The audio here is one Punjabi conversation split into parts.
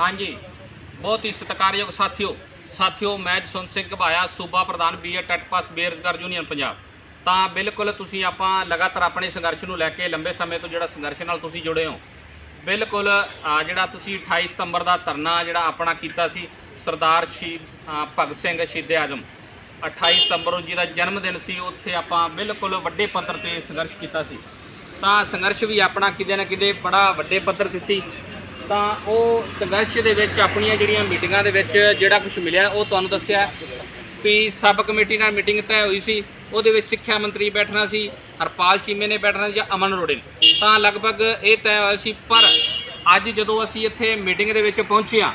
ਹਾਂਜੀ। ਬਹੁਤ ਹੀ ਸਤਿਕਾਰਯੋਗ ਸਾਥੀਓ ਸਾਥੀਓ, ਮੈਂ ਜਸਵੰਤ ਸਿੰਘ ਘਬਾਇਆ, ਸੂਬਾ ਪ੍ਰਧਾਨ ਬੀਏ ਟੈਟ ਪਾਸ ਬੇਰੁਜ਼ਗਾਰ ਯੂਨੀਅਨ ਪੰਜਾਬ। ਤਾਂ ਬਿਲਕੁਲ ਤੁਸੀਂ ਆਪਾਂ ਲਗਾਤਾਰ ਆਪਣੇ ਸੰਘਰਸ਼ ਨੂੰ ਲੈ ਕੇ ਲੰਬੇ ਸਮੇਂ ਤੋਂ ਜਿਹੜਾ ਸੰਘਰਸ਼ ਨਾਲ ਤੁਸੀਂ ਜੁੜੇ ਹੋ, ਬਿਲਕੁਲ ਜਿਹੜਾ ਤੁਸੀਂ 28 ਸਤੰਬਰ ਦਾ ਧਰਨਾ ਜਿਹੜਾ ਆਪਣਾ ਕੀਤਾ ਸੀ, ਸਰਦਾਰ ਸ਼ਹੀਦ ਭਗਤ ਸਿੰਘ ਸ਼ਹੀਦ ਆਜ਼ਮ। 28 ਸਤੰਬਰ ਨੂੰ ਜਿਹਦਾ ਜਨਮ ਦਿਨ ਸੀ, ਉੱਥੇ ਆਪਾਂ ਬਿਲਕੁਲ ਵੱਡੇ ਪੱਧਰ ਤੇ ਸੰਘਰਸ਼ ਕੀਤਾ ਸੀ। ਤਾਂ ਸੰਘਰਸ਼ ਵੀ ਆਪਣਾ ਕਿਤੇ ਨਾ ਕਿਤੇ ਬੜਾ ਵੱਡੇ ਪੱਧਰ ਤੇ ਸੀ। ਤਾਂ ਉਹ ਸੰਘਰਸ਼ ਦੇ ਵਿੱਚ ਆਪਣੀਆਂ ਜਿਹੜੀਆਂ ਮੀਟਿੰਗਾਂ ਦੇ ਵਿੱਚ ਜਿਹੜਾ ਕੁਝ ਮਿਲਿਆ, ਉਹ ਤੁਹਾਨੂੰ ਦੱਸਿਆ ਵੀ ਸਬ ਕਮੇਟੀ ਨਾਲ ਮੀਟਿੰਗ ਤੈਅ ਹੋਈ ਸੀ। ਉਹਦੇ ਵਿੱਚ ਸਿੱਖਿਆ ਮੰਤਰੀ ਬੈਠਣਾ ਸੀ, ਹਰਪਾਲ ਚੀਮੇ ਨੇ ਬੈਠਣਾ ਸੀ ਜਾਂ ਅਮਨ ਅਰੋੜੇ ਨੇ। ਤਾਂ ਲਗਭਗ ਇਹ ਤੈਅ ਹੋਇਆ ਸੀ, ਪਰ ਅੱਜ ਜਦੋਂ ਅਸੀਂ ਇੱਥੇ ਮੀਟਿੰਗ ਦੇ ਵਿੱਚ ਪਹੁੰਚਿਆ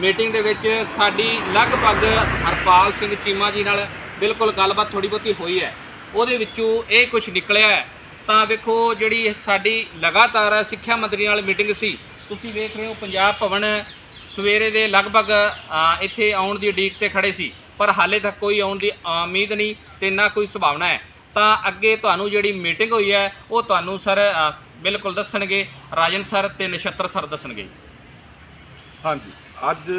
ਮੀਟਿੰਗ ਦੇ ਵਿੱਚ ਸਾਡੀ ਲਗਭਗ ਹਰਪਾਲ ਸਿੰਘ ਚੀਮਾ ਜੀ ਨਾਲ ਬਿਲਕੁਲ ਗੱਲਬਾਤ ਥੋੜੀ ਬਹੁਤੀ ਹੋਈ ਹੈ। ਉਹਦੇ ਵਿੱਚੋਂ ਇਹ ਕੁਝ ਨਿਕਲਿਆ ਹੈ। ਤਾਂ ਵੇਖੋ ਜਿਹੜੀ ਸਾਡੀ ਲਗਾਤਾਰ ਸਿੱਖਿਆ ਮੰਤਰੀ ਨਾਲ ਮੀਟਿੰਗ ਸੀ ਤੁਸੀਂ ਵੇਖ ਰਹੇ ਹੋ ਪੰਜਾਬ ਭਵਨ ਸਵੇਰੇ ਦੇ ਲਗਭਗ ਇੱਥੇ ਆਉਣ ਦੀ ਉਡੀਕ ਤੇ ਖੜੇ ਸੀ, ਪਰ ਹਾਲੇ ਤੱਕ ਕੋਈ ਆਉਣ ਦੀ ਉਮੀਦ ਨਹੀਂ ਤੇ ਨਾ ਕੋਈ ਸੁਭਾਵਨਾ ਹੈ। ਤਾਂ ਅੱਗੇ ਤੁਹਾਨੂੰ ਜਿਹੜੀ ਮੀਟਿੰਗ ਹੋਈ ਹੈ, ਉਹ ਤੁਹਾਨੂੰ ਸਰ ਬਿਲਕੁਲ ਦੱਸਣਗੇ। ਰਾਜਨ ਸਰ ਤੇ ਨਛੱਤਰ ਸਰ ਦੱਸਣਗੇ। ਹਾਂਜੀ। ਅੱਜ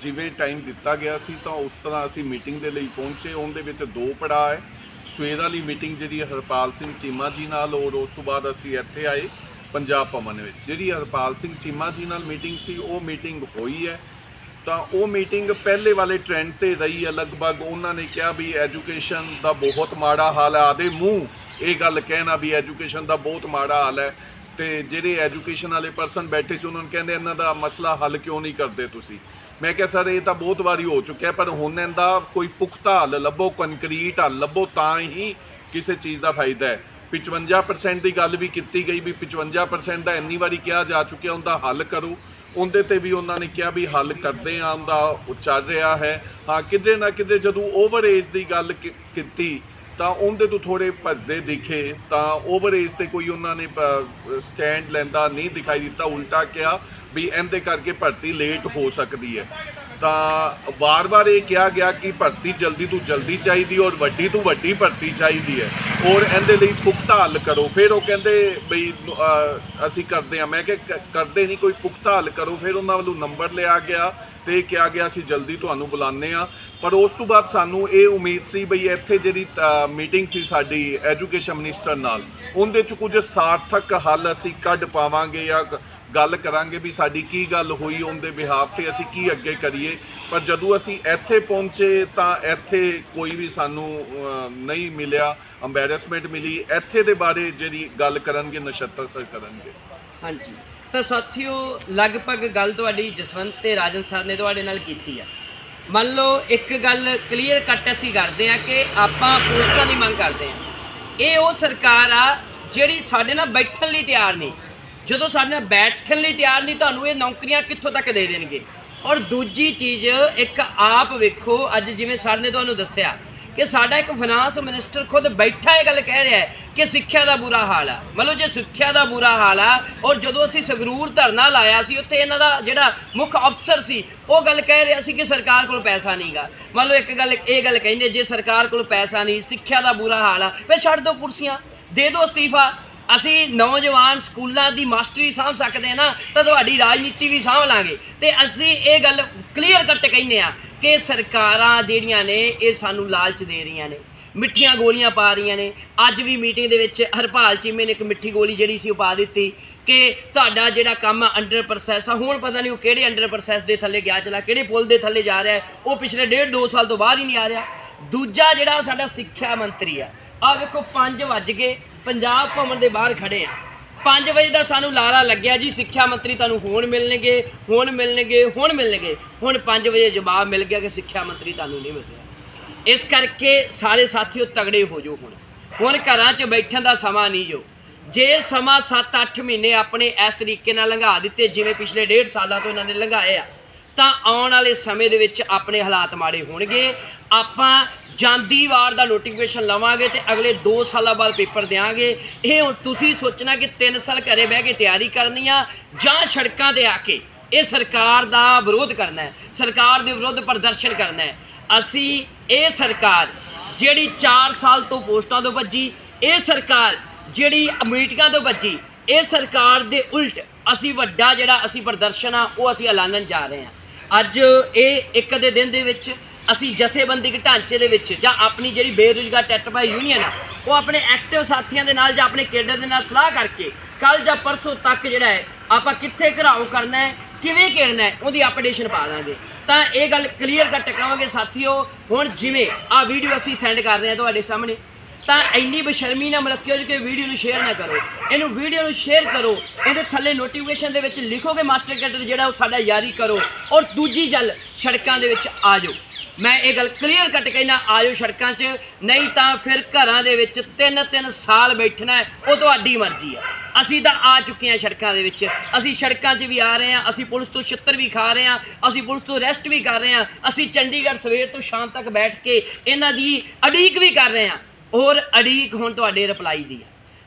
ਜਿਵੇਂ ਟਾਈਮ ਦਿੱਤਾ ਗਿਆ ਸੀ, ਤਾਂ ਉਸ ਤਰ੍ਹਾਂ ਅਸੀਂ ਮੀਟਿੰਗ ਦੇ ਲਈ ਪਹੁੰਚੇ। ਉਹਦੇ ਵਿੱਚ ਦੋ ਪੜਾਅ ਹੈ। ਸਵੇਰ ਵਾਲੀ ਮੀਟਿੰਗ ਜਿਹੜੀ ਹਰਪਾਲ ਸਿੰਘ ਚੀਮਾ ਜੀ ਨਾਲ, ਔਰ ਉਸ ਤੋਂ ਬਾਅਦ ਅਸੀਂ ਇੱਥੇ ਆਏ। ਪੰਜਾਬ ਭਵਨ ਵਿੱਚ। ਜਿਹੜੀ ਹਰਪਾਲ ਸਿੰਘ ਚੀਮਾ ਜੀ ਨਾਲ ਮੀਟਿੰਗ ਸੀ, ਉਹ ਮੀਟਿੰਗ ਹੋਈ ਹੈ। ਤਾਂ ਉਹ ਮੀਟਿੰਗ ਪਹਿਲੇ ਵਾਲੇ ਟ੍ਰੈਂਡ ਤੇ ਰਹੀ ਹੈ। ਲਗਭਗ ਉਹਨਾਂ ਨੇ ਕਿਹਾ ਵੀ ਐਜੂਕੇਸ਼ਨ ਦਾ ਬਹੁਤ ਮਾੜਾ ਹਾਲ ਹੈ। ਆਦੇ ਮੂੰਹ ਇਹ ਗੱਲ ਕਹਿਣਾ ਵੀ ਐਜੂਕੇਸ਼ਨ ਦਾ ਬਹੁਤ ਮਾੜਾ ਹਾਲ ਹੈ। ਤੇ ਜਿਹੜੇ ਐਜੂਕੇਸ਼ਨ ਵਾਲੇ ਪਰਸਨ ਬੈਠੇ ਸੀ, ਉਹਨਾਂ ਨੂੰ ਕਹਿੰਦੇ ਇਹਨਾਂ ਦਾ ਮਸਲਾ ਹੱਲ ਕਿਉਂ ਨਹੀਂ ਕਰਦੇ ਤੁਸੀਂ? ਮੈਂ ਕਿਹਾ, ਸਰ, ਇਹ ਤਾਂ ਬਹੁਤ ਵਾਰੀ ਹੋ ਚੁੱਕਿਆ ਪਰ ਹੁਣ ਇਹਦਾ ਕੋਈ ਪੁਖਤਾ ਹੱਲ, ਲੱਭੋ ਕੰਕਰੀਟ ਹੱਲ, ਲੱਭੋ ਤਾਂ ਹੀ ਕਿਸੇ ਚੀਜ਼ ਦਾ ਫਾਇਦਾ ਹੈ। 55% ਦੀ ਗੱਲ ਵੀ ਕੀਤੀ ਗਈ ਵੀ 55% ਦਾ ਇੰਨੀ ਵਾਰੀ ਕਿਹਾ ਜਾ ਚੁੱਕਿਆ, ਉਹਦਾ ਹੱਲ ਕਰੋ। ਉਹਦੇ ਤੇ ਵੀ ਉਹਨਾਂ ਨੇ ਕਿਹਾ ਵੀ ਹੱਲ ਕਰਦੇ ਆ, ਉਹਦਾ ਉਹ ਚੱਲ ਰਿਹਾ ਹੈ। ਹਾਂ ਕਿਤੇ ਨਾ ਕਿਤੇ ਜਦੋਂ ਓਵਰ ਏਜ ਦੀ ਗੱਲ ਕੀ- ਕੀਤੀ, ਤਾਂ ਉਹਦੇ ਤੋਂ ਥੋੜੇ ਭੱਜਦੇ ਦਿਖੇ। ਤਾਂ ਓਵਰ ਏਜ ਤੇ ਕੋਈ ਉਹਨਾਂ ਨੇ ਸਟੈਂਡ ਲੈਂਦਾ ਨਹੀਂ ਦਿਖਾਈ ਦਿੱਤਾ, ਉਲਟਾ ਕਿਹਾ ਵੀ ਇਹਦੇ ਕਰਕੇ ਭਰਤੀ ਲੇਟ ਹੋ ਸਕਦੀ ਹੈ। ਤਾਂ ਵਾਰ-ਵਾਰ ਇਹ ਕਿਹਾ ਗਿਆ ਕਿ ਭਰਤੀ ਜਲਦੀ ਤੋਂ ਜਲਦੀ ਚਾਹੀਦੀ ਔਰ ਵੱਡੀ ਤੋਂ ਵੱਡੀ ਭਰਤੀ ਚਾਹੀਦੀ ਹੈ। ਔਰ ਇਹਦੇ ਲਈ ਪੁਖਤਾ ਹੱਲ ਕਰੋ। ਫਿਰ ਉਹ ਕਹਿੰਦੇ ਬਈ ਅਸੀਂ ਕਰਦੇ ਆ ਮੈਂ ਕਿ, ਕਰਦੇ ਨਹੀਂ, ਕੋਈ ਪੁਖਤਾ ਹੱਲ ਕਰੋ। ਫਿਰ ਉਹਨਾਂ ਵੱਲੋਂ ਨੰਬਰ ਲਿਆ ਗਿਆ ਤੇ ਕਿਹਾ ਗਿਆ, ਅਸੀਂ ਜਲਦੀ ਤੁਹਾਨੂੰ ਬੁਲਾਉਂਦੇ ਆ ਪਰ ਉਸ ਤੋਂ ਬਾਅਦ ਸਾਨੂੰ ਇਹ ਉਮੀਦ ਸੀ ਬਈ, ਇੱਥੇ ਜਿਹੜੀ ਮੀਟਿੰਗ ਸੀ ਸਾਡੀ ਐਜੂਕੇਸ਼ਨ ਮਿਨਿਸਟਰ ਨਾਲ, ਉਹਦੇ ਚ ਕੁਝ ਸਾਰਥਕ ਹੱਲ ਅਸੀਂ ਕੱਢ ਪਾਵਾਂਗੇ ਜਾਂ ਗੱਲ ਕਰਾਂਗੇ ਵੀ ਸਾਡੀ ਕੀ ਗੱਲ ਹੋਈ ਉਹਦੇ ਬਿਹਾਫ ਤੇ, ਅਸੀਂ ਕੀ ਅੱਗੇ ਕਰੀਏ। ਪਰ ਜਦੋਂ ਅਸੀਂ ਇੱਥੇ ਪਹੁੰਚੇ ਤਾਂ ਇੱਥੇ ਕੋਈ ਵੀ ਸਾਨੂੰ ਨਹੀਂ ਮਿਲਿਆ ਅੰਬੈਰਸਮੈਂਟ ਮਿਲੀ। ਇੱਥੇ ਦੇ ਬਾਰੇ ਜਿਹੜੀ ਗੱਲ ਕਰਨਗੇ, ਨਛੱਤਰ ਸਰ ਕਰਨਗੇ। ਹਾਂਜੀ। ਤਾਂ ਸਾਥੀਓ, ਲਗਭਗ ਗੱਲ ਤੁਹਾਡੀ ਜਸਵੰਤ ਤੇ ਰਾਜਨ ਸਰ ਨੇ ਤੁਹਾਡੇ ਨਾਲ ਕੀਤੀ ਆ। ਮੰਨ ਲਓ, ਇੱਕ ਗੱਲ ਕਲੀਅਰ ਕੱਟ ਅਸੀਂ ਕਰਦੇ ਆ ਕਿ ਆਪਾਂ ਪੋਸਟਾਂ ਦੀ ਮੰਗ ਕਰਦੇ ਆ ਇਹ ਉਹ ਸਰਕਾਰ ਆ ਜਿਹੜੀ ਸਾਡੇ ਨਾਲ ਬੈਠਣ ਲਈ ਤਿਆਰ ਨਹੀਂ। ਜਦੋਂ ਸਾਡੇ ਨਾਲ ਬੈਠਣ ਲਈ ਤਿਆਰ ਨਹੀਂ, ਤੁਹਾਨੂੰ ਇਹ ਨੌਕਰੀਆਂ ਕਿੱਥੋਂ ਤੱਕ ਦੇ ਦੇਣਗੇ? ਔਰ ਦੂਜੀ ਚੀਜ਼, ਇੱਕ ਆਪ ਵੇਖੋ, ਅੱਜ ਜਿਵੇਂ ਸਰ ਨੇ ਤੁਹਾਨੂੰ ਦੱਸਿਆ ਕਿ ਸਾਡਾ ਇੱਕ ਫਾਈਨਾਂਸ ਮਿਨਿਸਟਰ ਖੁਦ ਬੈਠਾ ਇਹ ਗੱਲ ਕਹਿ ਰਿਹਾ ਹੈ ਕਿ ਸਿੱਖਿਆ ਦਾ ਬੁਰਾ ਹਾਲ ਆ। ਮਤਲਬ ਜੇ ਸਿੱਖਿਆ ਦਾ ਬੁਰਾ ਹਾਲ ਆ ਔਰ ਜਦੋਂ ਅਸੀਂ ਸੰਗਰੂਰ ਧਰਨਾ ਲਾਇਆ ਸੀ, ਉੱਥੇ ਇਹਨਾਂ ਦਾ ਜਿਹੜਾ ਮੁੱਖ ਅਫਸਰ ਸੀ, ਉਹ ਗੱਲ ਕਹਿ ਰਿਹਾ ਸੀ ਕਿ ਸਰਕਾਰ ਕੋਲ ਪੈਸਾ ਨਹੀਂਗਾ। ਮੰਨ ਲਓ ਇੱਕ ਗੱਲ, ਇਹ ਗੱਲ ਕਹਿੰਦੇ, ਜੇ ਸਰਕਾਰ ਕੋਲ ਪੈਸਾ ਨਹੀਂ, ਸਿੱਖਿਆ ਦਾ ਬੁਰਾ ਹਾਲ ਆ, ਫਿਰ ਛੱਡ ਦਿਓ ਕੁਰਸੀਆਂ, ਦੇ ਦਿਓ ਅਸਤੀਫਾ। ਅਸੀਂ ਨੌਜਵਾਨ ਸਕੂਲਾਂ ਦੀ ਮਾਸਟਰੀ ਸਾਂਭ ਸਕਦੇ ਹਾਂ ਨਾ, ਤਾਂ ਤੁਹਾਡੀ ਰਾਜਨੀਤੀ ਵੀ ਸਾਂਭ ਲਾਂਗੇ। ਤੇ ਅਸੀਂ ਇਹ ਗੱਲ ਕਲੀਅਰ ਕੱਟ ਕਹਿੰਦੇ ਆ ਕਿ ਸਰਕਾਰਾਂ ਜਿਹੜੀਆਂ ਨੇ, ਇਹ ਸਾਨੂੰ ਲਾਲਚ ਦੇ ਰਹੀਆਂ ਨੇ। ਮਿੱਠੀਆਂ ਗੋਲੀਆਂ ਪਾ ਰਹੀਆਂ ਨੇ। ਅੱਜ ਵੀ ਮੀਟਿੰਗ ਦੇ ਵਿੱਚ ਹਰਪਾਲ ਚੀਮੇ ਨੇ ਇੱਕ ਮਿੱਠੀ ਗੋਲੀ ਜਿਹੜੀ ਸੀ ਉਹ ਪਾ ਦਿੱਤੀ ਕਿ ਤੁਹਾਡਾ ਜਿਹੜਾ ਕੰਮ ਅੰਡਰ ਪ੍ਰੋਸੈਸ ਆ, ਹੁਣ ਪਤਾ ਨਹੀਂ ਉਹ ਕਿਹੜੇ ਅੰਡਰ ਪ੍ਰੋਸੈਸ ਦੇ ਥੱਲੇ ਗਿਆ ਚਲਾ, ਕਿਹੜੇ ਪੁਲ ਦੇ ਥੱਲੇ ਜਾ ਰਿਹਾ ਉਹ ਪਿਛਲੇ ਡੇਢ ਦੋ ਸਾਲ ਤੋਂ ਬਾਅਦ ਹੀ ਨਹੀਂ ਆ ਰਿਹਾ। ਦੂਜਾ ਜਿਹੜਾ ਸਾਡਾ ਸਿੱਖਿਆ ਮੰਤਰੀ ਆ ਆ ਵੇਖੋ 5 ਵੱਜ ਗਏ। ਪੰਜਾਬ ਭਵਨ ਦੇ ਬਾਹਰ ਖੜੇ ਆ। 5 ਵਜੇ ਦਾ ਸਾਨੂੰ ਲਾਰਾ ਲੱਗਿਆ ਜੀ, ਸਿੱਖਿਆ ਮੰਤਰੀ ਤੁਹਾਨੂੰ ਹੁਣ ਮਿਲਣਗੇ ਹੁਣ ਮਿਲਣਗੇ ਹੁਣ ਮਿਲਣਗੇ। ਹੁਣ 5 ਵਜੇ ਜਵਾਬ ਮਿਲ ਗਿਆ ਕਿ ਸਿੱਖਿਆ ਮੰਤਰੀ ਤੁਹਾਨੂੰ ਨਹੀਂ ਮਿਲ ਇਸ ਕਰਕੇ ਸਾਰੇ ਸਾਥੀਓ ਤਗੜੇ ਹੋ ਜਾਓ ਹੁਣ। ਹੁਣ ਘਰਾਂ 'ਚ ਬੈਠਣ ਦਾ ਸਮਾਂ ਨਹੀਂ ਜੋ। ਜੇ ਸਮਾਂ 7-8 ਮਹੀਨੇ ਆਪਣੇ ਇਸ ਤਰੀਕੇ ਨਾਲ ਲੰਘਾ ਦਿੱਤੇ, ਜਿਵੇਂ ਪਿਛਲੇ ਡੇਢ ਸਾਲਾਂ ਤੋਂ ਇਹਨਾਂ ਨੇ ਲੰਘਾਏ ਆ, ਤਾਂ ਆਉਣ ਵਾਲੇ ਸਮੇਂ ਦੇ ਵਿੱਚ ਆਪਣੇ ਹਾਲਾਤ ਮਾੜੇ ਹੋਣਗੇ। ਆਪਾਂ ਜਾਂਦੀ ਵਾਰ ਦਾ ਨੋਟੀਫਿਕੇਸ਼ਨ ਲਵਾਂਗੇ ਤੇ ਅਗਲੇ 2 ਸਾਲਾਂ ਬਾਅਦ ਪੇਪਰ ਦੇਾਂਗੇ ਇਹ ਹੁਣ ਤੁਸੀਂ ਸੋਚਣਾ ਕਿ 3 ਸਾਲ ਘਰੇ ਬਹਿ ਕੇ ਤਿਆਰੀ ਕਰਨੀ ਆ ਜਾਂ ਸੜਕਾਂ ਤੇ ਆ ਕੇ। ਇਹ ਸਰਕਾਰ ਦਾ ਵਿਰੋਧ ਕਰਨਾ ਹੈ। ਸਰਕਾਰ ਦੇ ਵਿਰੁੱਧ ਪ੍ਰਦਰਸ਼ਨ ਕਰਨਾ ਹੈ। ਅਸੀਂ ਇਹ ਸਰਕਾਰ ਜਿਹੜੀ 4 ਸਾਲ ਤੋਂ ਪੋਸਟਾਂ ਤੋਂ ਭੱਜੀ, ਇਹ ਸਰਕਾਰ ਜਿਹੜੀ ਮੀਟਿੰਗਾਂ ਤੋਂ ਭੱਜੀ, ਇਹ ਸਰਕਾਰ ਦੇ ਉਲਟ ਅਸੀਂ ਵੱਡਾ ਜਿਹੜਾ ਅਸੀਂ ਪ੍ਰਦਰਸ਼ਨ ਆ, ਉਹ ਅਸੀਂ ਐਲਾਨਣ ਜਾ ਰਹੇ ਹਾਂ। ਅੱਜ ਇਹ ਇੱਕ ਦੇ ਦਿਨ ਦੇ ਵਿੱਚ ਅਸੀਂ ਜਥੇਬੰਦਿਕ ਢਾਂਚੇ ਦੇ ਵਿੱਚ ਜਾਂ ਆਪਣੀ ਜਿਹੜੀ ਬੇਰੁਜ਼ਗਾਰ ਟੈਟਰਪਾਈ ਯੂਨੀਅਨ ਆ, ਉਹ ਆਪਣੇ ਐਕਟਿਵ ਸਾਥੀਆਂ ਦੇ ਨਾਲ ਜਾਂ ਆਪਣੇ ਕੇਡਰ ਦੇ ਨਾਲ ਸਲਾਹ ਕਰਕੇ ਕੱਲ ਜਾਂ ਪਰਸੋਂ ਤੱਕ ਜਿਹੜਾ ਹੈ, ਆਪਾਂ ਕਿੱਥੇ ਘਰਾਓ ਕਰਨਾ ਹੈ, ਕਿਵੇਂ ਘੇਰਨਾ ਹੈ, ਉਹਦੀ ਅਪਡੇਸ਼ਨ ਪਾ ਦਾਂਗੇ। ਤਾਂ ਇਹ ਗੱਲ ਕਲੀਅਰ ਕੱਟ ਕਰਾਂਗੇ ਸਾਥੀਓ, ਹੁਣ ਜਿਵੇਂ ਆ ਵੀਡੀਓ ਅਸੀਂ ਸੈਂਡ ਕਰ ਰਹੇ ਹਾਂ ਤੁਹਾਡੇ ਸਾਹਮਣੇ, ਤਾਂ ਇੰਨੀ ਬਸ਼ਰਮੀ ਨਾ ਮਲਕਿਓ ਕਿ ਵੀਡੀਓ ਨੂੰ ਸ਼ੇਅਰ ਨਾ ਕਰੋ। ਇਹਨੂੰ ਵੀਡੀਓ ਨੂੰ ਸ਼ੇਅਰ ਕਰੋ, ਇਹਦੇ ਥੱਲੇ ਨੋਟੀਫਿਕੇਸ਼ਨ ਦੇ ਵਿੱਚ ਲਿਖੋਗੇ ਮਾਸਟਰ ਕੈਡਰ ਜਿਹੜਾ ਉਹ ਸਾਡਾ ਯਾਰੀ ਕਰੋ, ਔਰ ਦੂਜੀ ਗੱਲ ਸੜਕਾਂ ਦੇ ਵਿੱਚ ਆ ਜਾਓ। ਮੈਂ ਇਹ ਗੱਲ ਕਲੀਅਰ ਕੱਟ ਕਹਿਣਾ ਆਜੋ ਸੜਕਾਂ 'ਚ, ਨਹੀਂ ਤਾਂ ਫਿਰ ਘਰਾਂ ਦੇ ਵਿੱਚ ਤਿੰਨ ਤਿੰਨ ਸਾਲ ਬੈਠਣਾ ਉਹ ਤੁਹਾਡੀ ਮਰਜ਼ੀ ਆ ਅਸੀਂ ਤਾਂ ਆ ਚੁੱਕੇ ਹਾਂ ਸੜਕਾਂ ਦੇ ਵਿੱਚ। ਅਸੀਂ ਸੜਕਾਂ 'ਚ ਵੀ ਆ ਰਹੇ ਹਾਂ, ਅਸੀਂ ਪੁਲਿਸ ਤੋਂ ਛਿੱਤਰ ਵੀ ਖਾ ਰਹੇ ਹਾਂ, ਅਸੀਂ ਪੁਲਿਸ ਤੋਂ ਰੈਸਟ ਵੀ ਕਰ ਰਹੇ ਹਾਂ, ਅਸੀਂ ਚੰਡੀਗੜ੍ਹ ਸਵੇਰ ਤੋਂ ਸ਼ਾਮ ਤੱਕ ਬੈਠ ਕੇ ਇਹਨਾਂ ਦੀ ਅਡੀਕ ਵੀ ਕਰ ਰਹੇ ਹਾਂ। ਔਰ ਅਡੀਕ ਹੁਣ ਤੁਹਾਡੇ ਰਿਪਲਾਈ ਦੀ ਆ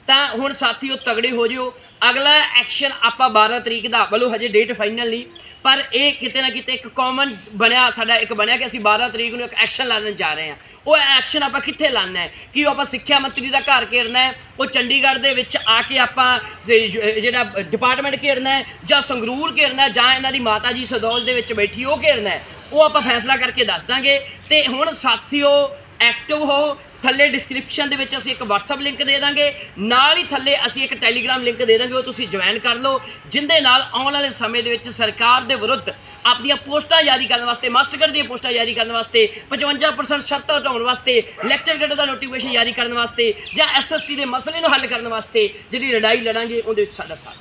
ਤਾਂ ਹੁਣ ਸਾਥੀਓ ਤਗੜੇ ਹੋ ਜਿਓ। ਅਗਲਾ ਐਕਸ਼ਨ ਆਪਾਂ 12 ਤਰੀਕ ਦਾ। ਬਲੋ, ਹਜੇ ਡੇਟ ਫਾਈਨਲ ਨਹੀਂ। ਪਰ ਇਹ ਕਿਤੇ ਨਾ ਕਿਤੇ ਇੱਕ ਕਾਮਨ ਬਣਿਆ, ਸਾਡਾ ਇੱਕ ਬਣਿਆ ਕਿ ਅਸੀਂ 12 ਤਰੀਕ ਨੂੰ ਇੱਕ ਐਕਸ਼ਨ ਲਾਉਣ ਜਾ ਰਹੇ ਹਾਂ। ਉਹ ਐਕਸ਼ਨ ਆਪਾਂ ਕਿੱਥੇ ਲਾਣਾ ਹੈ? ਕਿ ਉਹ ਆਪਾਂ ਸਿੱਖਿਆ ਮੰਤਰੀ ਦਾ ਘਰ ਘੇਰਨਾ ਹੈ, ਉਹ ਚੰਡੀਗੜ੍ਹ ਦੇ ਵਿੱਚ ਆ ਕੇ ਆਪਾਂ ਜਿਹੜਾ ਡਿਪਾਰਟਮੈਂਟ ਘੇਰਨਾ ਹੈ, ਜਾਂ ਸੰਗਰੂਰ ਘੇਰਨਾ ਹੈ, ਜਾਂ ਇਹਨਾਂ ਦੀ ਮਾਤਾ ਜੀ ਸਦੌਲ ਦੇ ਵਿੱਚ ਬੈਠੀ, ਉਹ ਘੇਰਨਾ ਹੈ। ਉਹ ਆਪਾਂ ਫੈਸਲਾ ਕਰਕੇ ਦੱਸ ਦਾਂਗੇ। ਤੇ ਹੁਣ ਸਾਥੀਓ ਐਕਟਿਵ ਹੋ ਥੱਲੇ ਡਿਸਕ੍ਰਿਪਸ਼ਨ ਦੇ ਵਿੱਚ ਅਸੀਂ ਇੱਕ WhatsApp ਲਿੰਕ ਦੇ ਦਾਂਗੇ, ਨਾਲ ਹੀ ਥੱਲੇ ਅਸੀਂ ਇੱਕ Telegram ਲਿੰਕ ਦੇ ਦਾਂਗੇ, ਉਹ ਤੁਸੀਂ ਜੁਆਇਨ ਕਰ ਲਓ, ਜਿੰਦੇ ਨਾਲ ਆਉਣ ਵਾਲੇ ਸਮੇਂ ਦੇ ਵਿੱਚ ਸਰਕਾਰ ਦੇ ਵਿਰੁੱਧ ਆਪਣੀਆਂ ਪੋਸਟਾਂ ਜਾਰੀ ਕਰਨ ਵਾਸਤੇ ਮਾਸਟਰਕਾਰਡ ਦੀਆਂ ਪੋਸਟਾਂ ਜਾਰੀ ਕਰਨ ਵਾਸਤੇ 55% ਸ਼ਰਤਾਂ ਹਟਾਉਣ ਵਾਸਤੇ ਲੈਕਚਰ ਗੇਟ ਦਾ ਨੋਟੀਫਿਕੇਸ਼ਨ ਜਾਰੀ ਕਰਨ ਵਾਸਤੇ ਜਾਂ ਐਸਐਸਟੀ ਦੇ ਮਸਲੇ ਨੂੰ ਹੱਲ ਕਰਨ ਵਾਸਤੇ ਜਿਹੜੀ ਲੜਾਈ ਲੜਾਂਗੇ, ਉਹਦੇ ਵਿੱਚ ਸਾਡਾ ਸਾਥ